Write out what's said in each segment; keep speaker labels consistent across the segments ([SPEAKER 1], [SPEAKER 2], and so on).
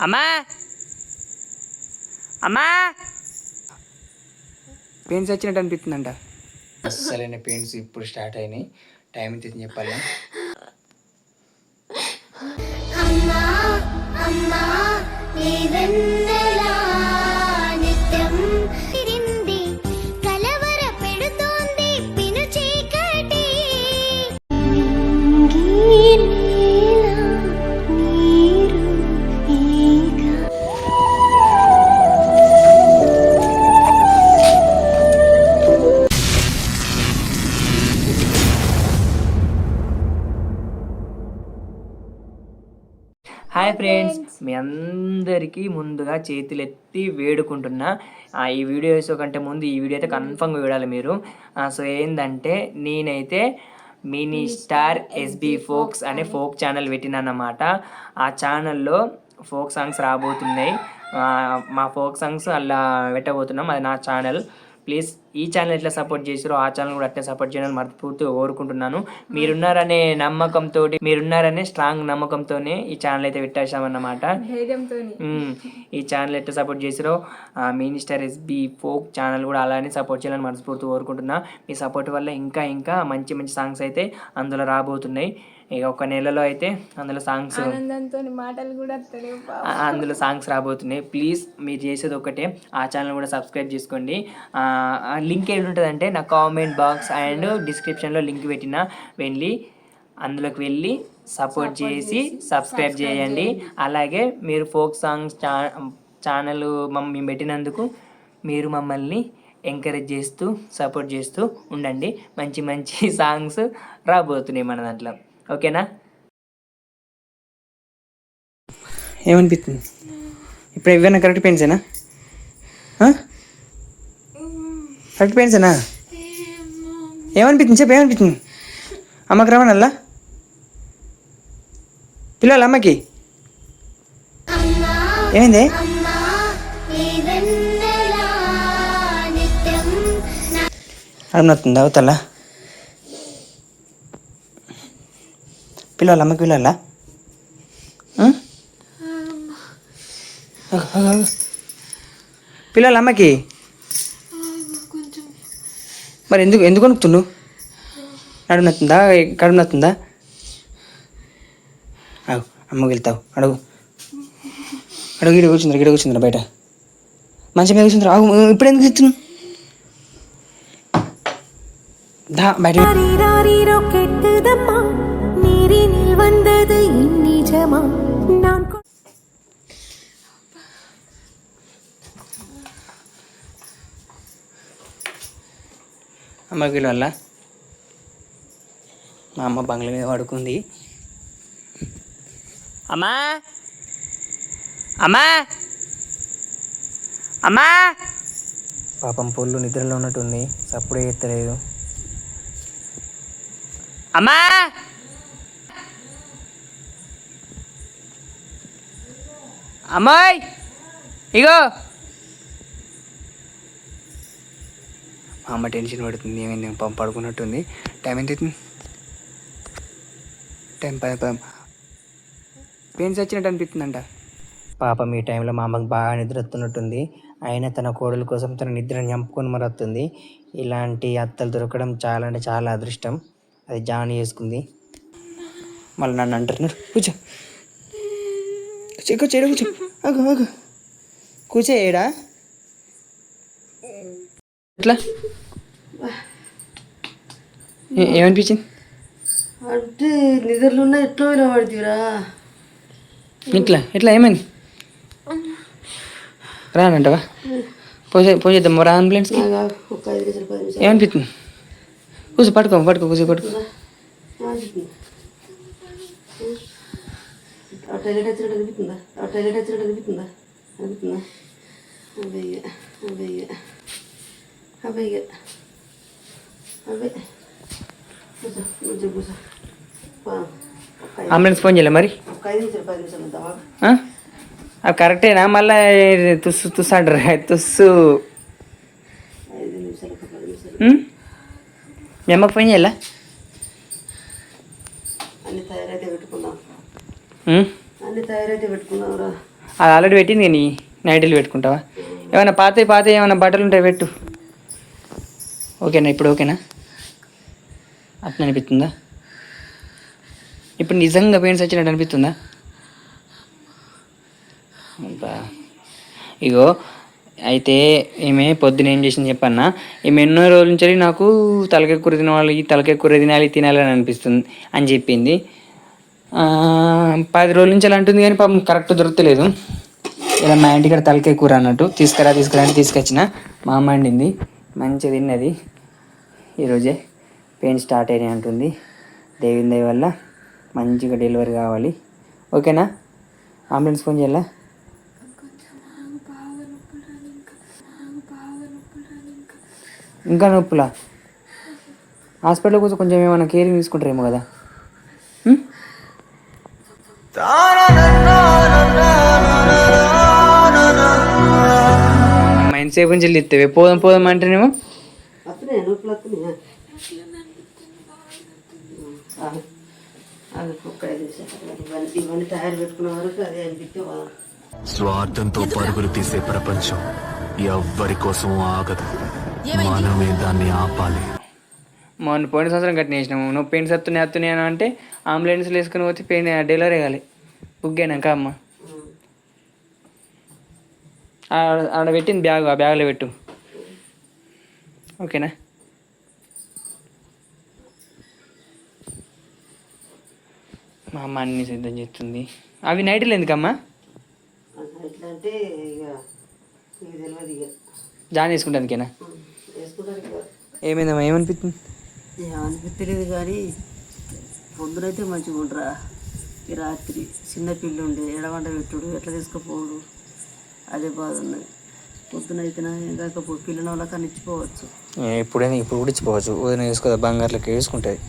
[SPEAKER 1] అమ్మా. అమ్మా. పెయిన్స్ వచ్చినట్టు అనిపిస్తుందంట. అస్సలైన పెయిన్స్ ఇప్పుడు స్టార్ట్ అయినాయి. టైం ఎంత చెప్పాలి?
[SPEAKER 2] అమ్మా అమ్మా
[SPEAKER 1] హాయ్ ఫ్రెండ్స్. మీ అందరికీ ముందుగా చేతులు ఎత్తి వేడుకుంటున్నా ఈ వీడియో వేసే కంటే ముందు ఈ వీడియో అయితే కన్ఫర్మ్గా చూడాలి మీరు. సో ఏంటంటే నేనైతే మినీ స్టార్ ఎస్బి ఫోక్స్ అనే ఫోక్ ఛానల్ పెట్టినానమాట. ఆ ఛానల్లో ఫోక్ సాంగ్స్ రాబోతున్నాయి. మా ఫోక్ సాంగ్స్ అలా పెట్టబోతున్నాం. అది నా ఛానల్. ప్లీజ్ ఈ ఛానల్ ఎట్లా సపోర్ట్ చేసారో ఆ ఛానల్ కూడా అట్లా సపోర్ట్ చేయాలని మనస్ఫూర్తిగా కోరుకుంటున్నాను. మీరున్నారనే నమ్మకంతో మీరున్నారనే స్ట్రాంగ్ నమ్మకంతోనే ఈ ఛానల్ అయితే పెట్టేశామన్నమాట. ఈ ఛానల్ ఎట్లా సపోర్ట్ చేసారో మినిస్టర్ ఎస్బి ఫోక్ ఛానల్ కూడా అలానే సపోర్ట్ చేయాలని మనస్ఫూర్తి కోరుకుంటున్నా. మీ సపోర్ట్ వల్ల ఇంకా ఇంకా మంచి మంచి సాంగ్స్ అయితే అందులో రాబోతున్నాయి. ఇక ఒక నెలలో అయితే అందులో సాంగ్స్
[SPEAKER 3] మాటలు కూడా
[SPEAKER 1] అందులో సాంగ్స్ రాబోతున్నాయి. ప్లీజ్ మీరు చేసేది ఒకటే. ఆ ఛానల్ కూడా సబ్స్క్రైబ్ చేసుకోండి. లింక్ ఏది ఉంటుందంటే నా కామెంట్ బాక్స్ అండ్ డిస్క్రిప్షన్లో లింక్ పెట్టిన వెళ్ళి అందులోకి వెళ్ళి సపోర్ట్ చేసి సబ్స్క్రైబ్ చేయండి. అలాగే మీరు ఫోక్ సాంగ్స్ ఛా ఛానల్ మేము పెట్టినందుకు మీరు మమ్మల్ని ఎంకరేజ్ చేస్తూ సపోర్ట్ చేస్తూ ఉండండి. మంచి మంచి సాంగ్స్ రాబోతున్నాయి మన దాంట్లో. ఓకేనా? ఏమనిపిస్తుంది? ఇప్పుడు ఇవన్నీ కరెక్ట్ పెన్సేనా? కరెక్ట్ పెన్సేనా? ఏమనిపిస్తుంది? చెప్పు ఏమనిపిస్తుంది? అమ్మకి రమ్మనల్లా? పిల్లలు అమ్మకి? ఏమైంది
[SPEAKER 2] అమ్మా నీ
[SPEAKER 1] పిల్లలు అమ్మకి పిల్లల పిల్లలు అమ్మకి? మరి ఎందుకు ఎందుకు వణుకుతున్నావు నడుము నత్తుందా? కడుపు నత్తుందా? అవు అమ్మకి వెళ్తావు. అడుగు. అడుగు గిడ కూర్చుందిరా గిడ కూర్చుందిరా బయట. మంచి మీద కూర్చుందిరా. ఆగు ఇప్పుడు ఎందుకు తెచ్చున్నావు దా బయట.
[SPEAKER 4] ராரீரோ கெட்டுதம்மா நீரினில் வந்தது இந்நிஜமா நான் கொ-
[SPEAKER 1] అమ్మకి వల్ల మా అమ్మ బంగ్లా మీద పడుకుంది అమ్మా అమ్మా అమ్మా పాపం పొల్లు నిద్రలో ఉన్నట్టుంది సప్పుడే ఎత్తలేదు అమ్మా అమ్మాయి! ఇగో! మా అమ్మ టెన్షన్ పడుతుంది ఏమైంది? పాపం పడుకున్నట్టుంది. టైం ఎంత అవుతుంది? టైం పది పది పెయిన్స్ వచ్చినట్టు అనిపిస్తుందంట. పాపం ఈ టైంలో మా అమ్మకి బాగా నిద్ర వస్తున్నట్టుంది అయినా తన కోడల కోసం తన నిద్రని చంపుకొని మరి వస్తుంది ఇలాంటి అత్తలు దొరకడం చాలా అంటే చాలా అదృష్టం. అది జాని చేసుకుంది. మళ్ళీ నన్ను అంటున్నారు కూర్చో. కూర్చో ఈడ కూర్చో ఆగు ఆగు. కూర్చో ఏడా ఎట్లా ఏమనిపించింది?
[SPEAKER 5] అంటే నిద్రలున్నా ఎట్లా వినబడుతురా?
[SPEAKER 1] ఇట్లా ఎట్లా? ఏమైంది? రానంటవా? పోసే పోసేద్దాం రా అంబులెన్స్కి
[SPEAKER 5] నిమిషాలు
[SPEAKER 1] ఏమనిపిస్తుంది? కూర్చో పట్టుకో పట్టుకో కూర్చో పట్టుకో.
[SPEAKER 5] టైలెట్ వచ్చినట్టు అనిపిస్తుందా ఆ టైలెట్ వచ్చినట్టు అనిపిస్తుందా అనిపిస్తుందా కూర్చో పా. ఒక ఐదు-
[SPEAKER 1] అంబులెన్స్ ఫోన్ చేయలే మరి? అవి కరెక్టేనా మళ్ళీ తుస్సు తుస్సు అంటారు తుస్సు? మీ అమ్మకి ఫోన్ చేయాలా అది ఆల్రెడీ పెట్టింది నీ నైటీలు పెట్టుకుంటావా? ఏమైనా పాత పాత ఏమైనా బట్టలు ఉంటాయి పెట్టు. ఓకేనా ఇప్పుడు ఓకేనా? అట్లా అనిపిస్తుందా? ఇప్పుడు నిజంగా పెయిన్స్ వచ్చినట్టు అనిపిస్తుందా? అంతా ఇగో అయితే ఈమె పొద్దున ఏం చేసింది చెప్పన్నా? ఈమె ఎన్నో రోజుల నుంచి నాకు తలకెక్కుర తినవాలి తలకెక్కుర తినాలి తినాలి అని అనిపిస్తుంది అని చెప్పింది. పది రోజుల నుంచి అలా అంటుంది కానీ పాపం కరెక్ట్ దొరకలేదు. ఇలా మా ఇంటికాడ తలకాయ కూర అన్నట్టు తీసుకురా తీసుకురా అంటే తీసుకొచ్చిన. మా అమ్మ వండింది. మంచిగా తిన్నది. ఈరోజే పెయిన్ స్టార్ట్ అయినాయి అంటుంది. దేవుని దయ వల్ల మంచిగా డెలివరీ కావాలి. ఓకేనా? అంబులెన్స్ ఫోన్ చేయాలా? ఇంకా నొప్పులా? హాస్పిటల్ కోసం కొంచెం ఏమైనా కేరింగ్ తీసుకుంటారేమో కదా. అమ్మ ఎంతసేపు నుంచి వెళ్ళి పోదాం పోదాం
[SPEAKER 5] వదలం.
[SPEAKER 6] స్వార్థంతో పరుగులు తీసే ప్రపంచం ఎవ్వరి కోసం ఆగదు. మనమే దాన్ని ఆపాలి.
[SPEAKER 1] మొన్న పోయిన సంవత్సరం కట్టిన వేసినాము నువ్వు పెయిన్స్ వస్తున్నాయి వస్తున్నాయి అని అంటే అంబులెన్స్లో వేసుకుని పోతే పెయిన్ డెలివరీ కాలి. బుక్ అయినాక అమ్మ. ఆడ- పెట్టింది బ్యాగ్ ఆ బ్యాగ్లో పెట్టు. ఓకేనా? మా అమ్మ అన్ని సిద్ధం చేస్తుంది. అవి నైట్లు ఎందుకమ్మా? జాయిన్ చేసుకుంటానికేనా? ఏమైందమ్మా? ఏమనిపిస్తుంది?
[SPEAKER 5] అనిపించలేదు కానీ పొద్దునైతే మంచిగా ఉండరా. ఈ రాత్రి చిన్న పిల్లి ఉండే ఎడవంట పెట్టుడు ఎట్లా తీసుకుపోడు అదే బాధ ఉన్నది. పొద్దునైతే పిల్లని ఇచ్చిపోవచ్చు.
[SPEAKER 1] ఎప్పుడైనా ఇప్పుడు కూడా ఇచ్చిపోవచ్చు. ఉదయం వేసుకోదా? బంగారులకి వేసుకుంటుంది.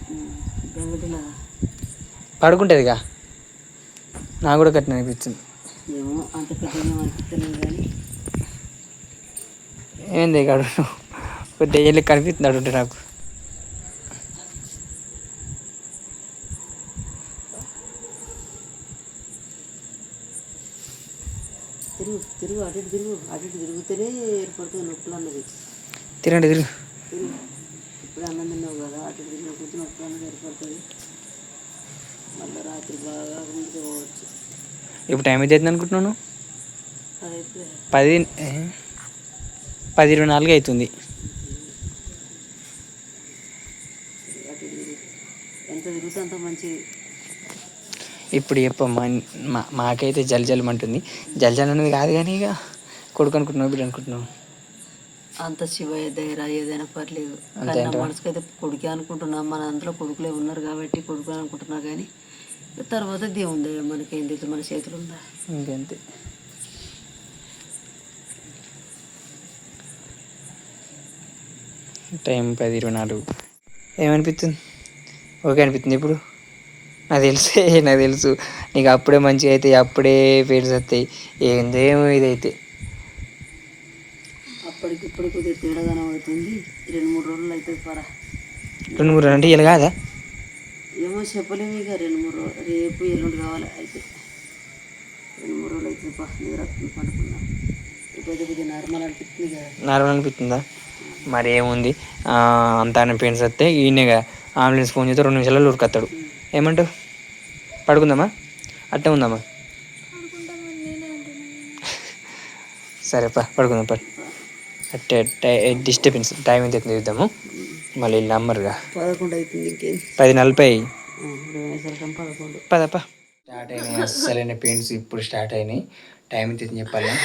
[SPEAKER 5] బెంగటిలా.
[SPEAKER 1] పడుకుంటుందిగా నాకు కూడా కట్టిన అనిపించింది.
[SPEAKER 5] ఏమో అంత పెద్దగా అనిపించలేదు కానీ.
[SPEAKER 1] ఏంది కాడు అడుంటే నాకు
[SPEAKER 5] తిరుగు తిరుగు అటు తిరుగుతూనే ఏర్పడుతుంది నొప్పులు అన్నది.
[SPEAKER 1] తిరండి తిరుగు.
[SPEAKER 5] తిరుగు. ఇప్పుడు అన్నం తిన్నావు కదా అటు తిరిగి నొప్పులు అన్నది ఏర్పడుతుంది. మళ్ళీ రాత్రి బాగా ముందుకు పోవచ్చు.
[SPEAKER 1] ఇప్పుడు టైం అయితే అనుకుంటున్నాను పది? పది ఇరవై నాలుగు అవుతుంది.
[SPEAKER 5] ఎంత తిరిగితే అంత మంచిది.
[SPEAKER 1] ఇప్పుడు చెప్పమ్మా మా మాకైతే జల్ జల్ అంటుంది. జల్ జల్ అనేది కాదు కానీ ఇక కొడుకు అనుకుంటున్నావు బిడ్డ అనుకుంటున్నావు?
[SPEAKER 5] అంత శివయ్య దగ్గర ఏదైనా పర్లేదు. కానీ నా? మనసుకైతే కొడుకే అనుకుంటున్నాం. మన అందులో కొడుకులే ఉన్నారు కాబట్టి కొడుకు అనుకుంటున్నా కానీ తర్వాత దేవుని దయ మనకేం తెలుసు మన చేతులు ఉందా?
[SPEAKER 1] ఇంకంతే టైం పది ఇరవై నాలుగు. ఏమనిపిస్తుంది? ఓకే అనిపిస్తుంది ఇప్పుడు? నాకు తెలుసే నాకు తెలుసు. నీకు అప్పుడే మంచిగా అవుతాయి అప్పుడే పేర్స్ వస్తాయి ఏందేమో ఇదైతే.
[SPEAKER 5] అప్పటికి ఇప్పుడు కొద్దిగా తేడాగానం అవుతుంది రెండు మూడు రోజులు అవుతుంది పరా.
[SPEAKER 1] రెండు మూడు అంటే ఇలా కాదా?
[SPEAKER 5] ఏమో చెప్పలేము ఇక. రెండు మూడు రోజులు రేపు ఎల్లుండి కావాలి అయితే. రెండు మూడు రోజులు అవుతుంది పా నిద్ర పండుకున్నా ఇప్పుడు కొద్దిగా నార్మల్ అనిపిస్తుంది కదా.
[SPEAKER 1] నార్మల్ అనిపిస్తుందా? మరి ఏముంది? ఆ, అంత పెయిన్స్ వస్తే ఈయనగా అంబులెన్స్ ఫోన్ చేస్తే రెండు నిమిషాలలో ఉరికొస్తాడు ఏమంటావు? పడుకుందామా? అట్టే ఉందామా? సరే పా పడుకుందాం పా. అట్టే డిస్టర్బెన్స్ టైం ఎంత అవుతుందో చూద్దాము. మళ్ళీ నమ్మరుగా
[SPEAKER 5] పదకొండు అవుతుంది ఇంకేం?
[SPEAKER 1] పది నలభై. పదప్ప స్టార్ట్ అయినాయి. అస్సలైన పెయిన్స్ ఇప్పుడు స్టార్ట్ అయినాయి. టైం ఎంత అవుతుంది చెప్పాలా.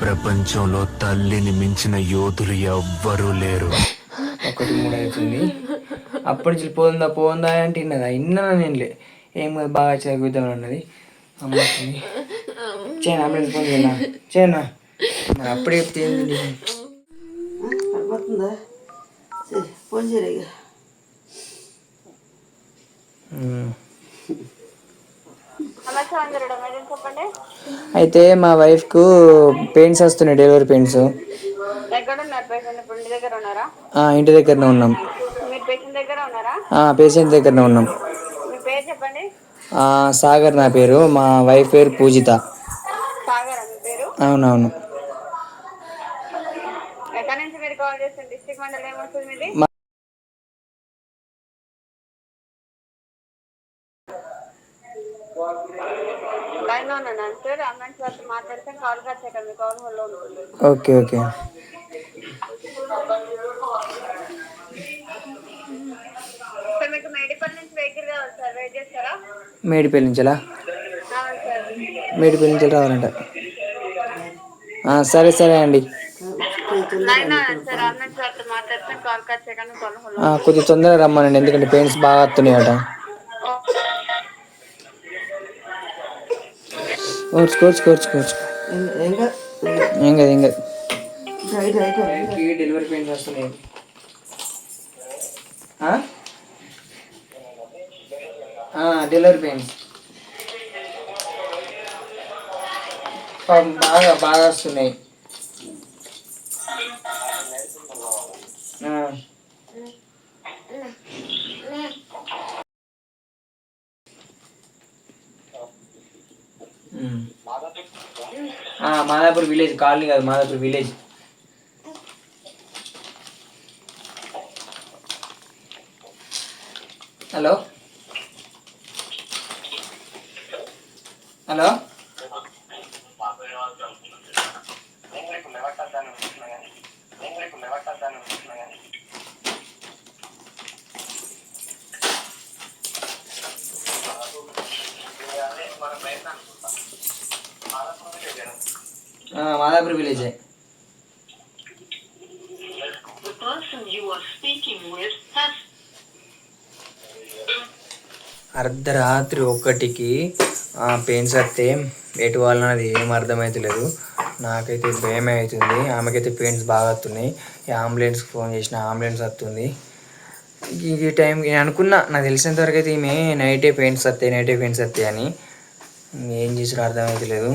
[SPEAKER 6] ప్రపంచంలో తల్లిని మించిన యోధులు ఎవ్వరూ లేరు.
[SPEAKER 1] ఒకటి మూడు అవుతుంది. అప్పటి నుంచి పోందా పోందా అంటే ఇన్నదా ఇన్నా నేను లే. ఏం కాదు బాగా చదువుతామని అన్నది. అమ్మ. చేయనా అంబులెన్స్ ఫోన్ చేయనా చేయనా మరి అప్పుడే చెప్తే ఏంది
[SPEAKER 5] పడిపోతుందా సరే ఫోన్ చేయరా ఇక.
[SPEAKER 1] అయితే మా వైఫ్కు పెయిన్స్ వస్తున్నాయి డెలివరీ పెయిన్స్
[SPEAKER 7] ఇప్పుడు ఇంటి దగ్గర ఉన్నారా?
[SPEAKER 1] ఇంటి దగ్గరనే ఉన్నాం.
[SPEAKER 7] పేషెంట్ దగ్గర ఉన్నారా?
[SPEAKER 1] పేషెంట్ దగ్గరనే ఉన్నాం. సాగర్ నా పేరు మా వైఫ్ పేరు పూజిత. అవునవును. Okay okay.
[SPEAKER 7] మేడిపల్లి నుంచి
[SPEAKER 1] నుంచెలా? మేడిపల్లి రావాలంట. సరే సరే అండి. కొద్దిగా తొందరగా రమ్మనండి ఎందుకంటే పెయిన్స్ బాగా వస్తున్నాయట. కోర్చు కోర్చు కోర్చు కోర్చు
[SPEAKER 5] ఏం కాదు
[SPEAKER 1] ఏం కాదు. డెలివరీ పెయిన్స్ వస్తున్నాయి. Delivery pains. బాగా బాగా వస్తున్నాయి. మాదాపూర్ విలేజ్ కాలనీ కాదు Madhapur village. Hello? Hello? Madhapur విలేజే. అర్ధరాత్రి ఒకటికి పెయిన్స్ వస్తే ఎటు వాళ్ళనది ఏం అర్థమవుతలేదు నాకైతే భయమే అవుతుంది ఆమెకైతే పెయిన్స్ బాగా వస్తున్నాయి ఈ అంబులెన్స్కి ఫోన్ చేసిన అంబులెన్స్ వస్తుంది. ఈ- టైం నేను అనుకున్నా నాకు తెలిసినంత వరకు అయితే ఈమె నైటే పెయిన్స్ వస్తాయి నైటే పెయిన్స్ వస్తాయి అని. ఏం చేసారో అర్థమవుతలేదు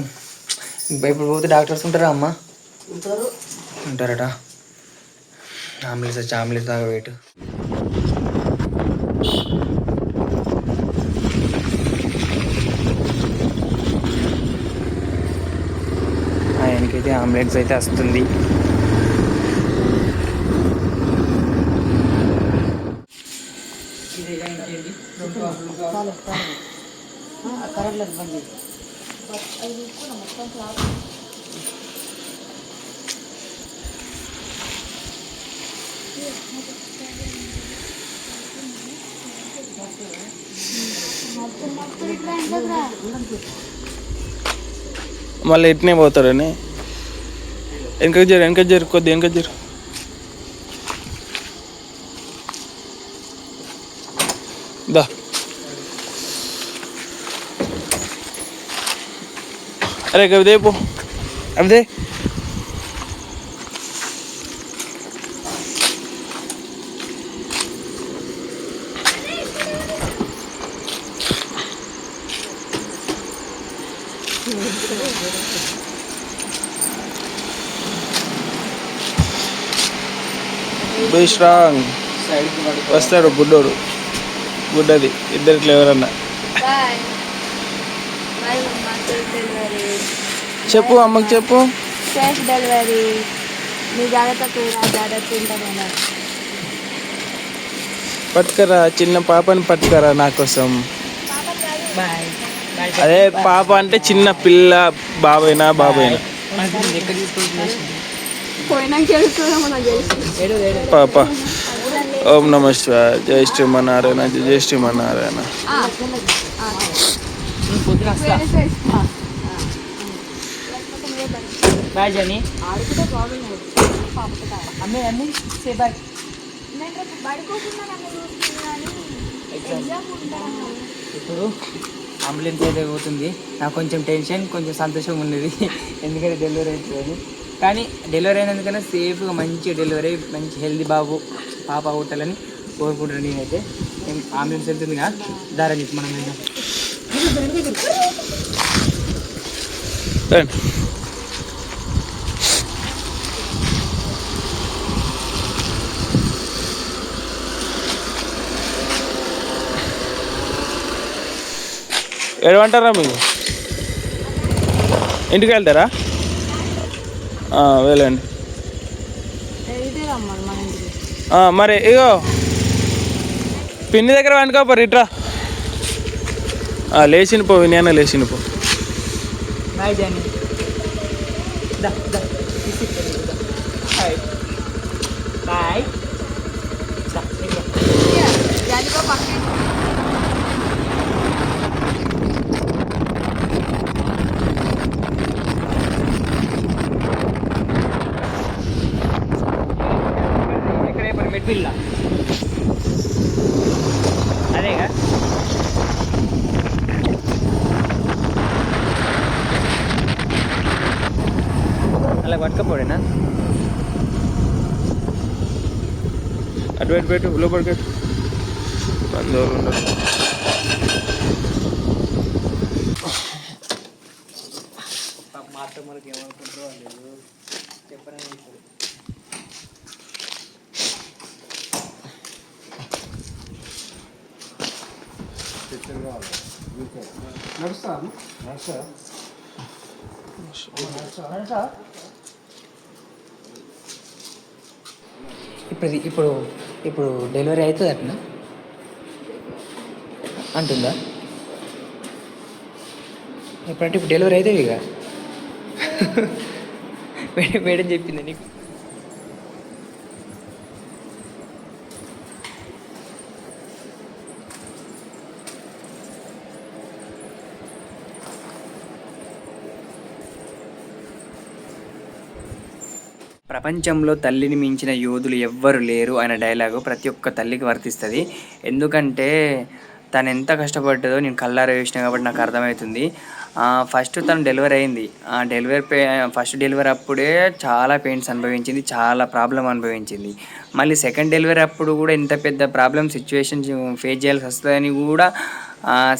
[SPEAKER 1] ఇంకా ఇప్పుడు పోతే డాక్టర్స్ ఉంటారా అమ్మ?
[SPEAKER 5] ఉంటారు.
[SPEAKER 1] ఉంటారట. అంబులెన్స్ వచ్చి అంబులెన్స్ దాకా వెయిట్. ఆయనకైతే అంబులెన్స్ అయితే వస్తుంది.
[SPEAKER 5] కరెంట్ బంద్
[SPEAKER 8] మళ్ళీ ఇట్నే పోతాడని వెనక జరు వెనక జరు కొద్ది వెనక జరు అరే కవిదే పో. బై స్ట్రాంగ్ వస్తాడు బుడ్డోడు బుడ్డది ఇద్దరికి ఎవరన్నా
[SPEAKER 3] బాయ్ బాయ్ మమ్మ కేక్ డెలివరీ
[SPEAKER 8] చెప్పు అమ్మకి చెప్పు.
[SPEAKER 3] కేక్ డెలివరీ మీ జాగ్రత్త నా జాగ్రత్త ఉంటాను
[SPEAKER 8] పట్టుకరా చిన్న పాపని పట్టుకరా నా కోసం. అదే పాప అంటే చిన్న పిల్ల బాబైనా బాబైనా. పాప. ఓం నమ శివాయ. జై శ్రీమన్నారాయణ జై శ్రీమన్నారాయణ.
[SPEAKER 1] బాయ్ జని అమ్మే అమ్మి సే బాయ్ ఇప్పుడు అంబులెన్స్ అయితే పోతుంది. నాకు కొంచెం టెన్షన్ కొంచెం సంతోషం ఉన్నది. ఎందుకంటే డెలివరీ అవుతుందని కానీ డెలివరీ అయినందుకన్నా సేఫ్గా మంచి డెలివరీ అయ్యి మంచి హెల్దీ బాబు పాప పుట్టాలని కోరుకుంటున్నాను నేనైతే. అంబులెన్స్ వెళ్తుంది కదా? దారా చెప్పి మనం వెళ్దాం
[SPEAKER 8] మీరు? ఏడమంటారా మీకు ఇంటికి వెళ్తారా? వెళ్ళండి. మరి ఇగో పిన్ని దగ్గర వండుకోపరు ఇట్రా. లేచిన పో వినయాన లేచిన పో
[SPEAKER 1] బాయ్ జాని దా దా బాయ్ బాయ్ దా ఇదిగో.
[SPEAKER 3] జానికో పక్కన
[SPEAKER 1] ఎక్కడ చెప్పారు మెడ్పిల్ల అదేగా అలా పట్టుకపోడేనా
[SPEAKER 8] అటు పెట్టు పెట్టు లోపలికి పెట్టు బంధువులు ఉండరు
[SPEAKER 1] మా అత్త మనకి ఏమనుకుంటారో వాళ్ళు చెప్పరని చెప్పారు ఇప్పుడు ఇప్పుడు ఇప్పుడు డెలివరీ అవుతుంది అట్నా అంటుందా? ఎప్పుడంటే ఇప్పుడు డెలివరీ అవుతుంది ఇక. మేడం మేడం చెప్పింది నీకు. ప్రపంచంలో తల్లిని మించిన యోధులు ఎవ్వరు లేరు అనే డైలాగు ప్రతి ఒక్క తల్లికి వర్తిస్తుంది. ఎందుకంటే తను ఎంత కష్టపడ్డదో నేను కళ్ళారా వేసిన కాబట్టి నాకు అర్థమవుతుంది. ఫస్ట్ తను డెలివరీ అయింది. ఆ డెలివరీ పే ఫస్ట్ డెలివరీ అప్పుడే చాలా పెయిన్స్ అనుభవించింది చాలా ప్రాబ్లం అనుభవించింది. మళ్ళీ సెకండ్ డెలివరీ అప్పుడు కూడా ఇంత పెద్ద ప్రాబ్లం సిచ్యువేషన్ ఫేస్ చేయాల్సి వస్తుందని కూడా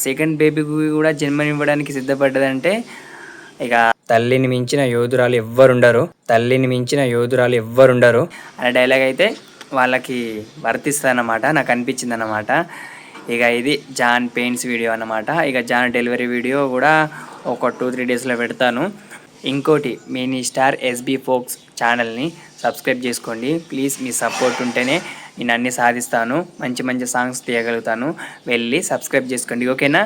[SPEAKER 1] సెకండ్ బేబీకి కూడా జన్మనివ్వడానికి సిద్ధపడ్డదంటే ఇక తల్లిని మించిన యోధురాలు ఎవ్వరుండరు. తల్లిని మించిన యోధురాలు ఎవ్వరుండరు. అనే డైలాగ్ అయితే వాళ్ళకి వర్తిస్తుంది అన్నమాట నాకు అనిపించింది అన్నమాట ఇక ఇది జాన్ పెయిన్స్ వీడియో అన్నమాట. ఇక జాన్ డెలివరీ వీడియో కూడా ఒక టూ త్రీ డేస్లో పెడతాను. ఇంకోటి మినీ స్టార్ ఎస్బీ ఫోక్స్ ఛానల్ని సబ్స్క్రైబ్ చేసుకోండి. ప్లీజ్ మీ సపోర్ట్ ఉంటేనే నేను అన్ని సాధిస్తాను. మంచి మంచి సాంగ్స్ తీయగలుగుతాను. వెళ్ళి సబ్స్క్రైబ్ చేసుకోండి. ఓకేనా?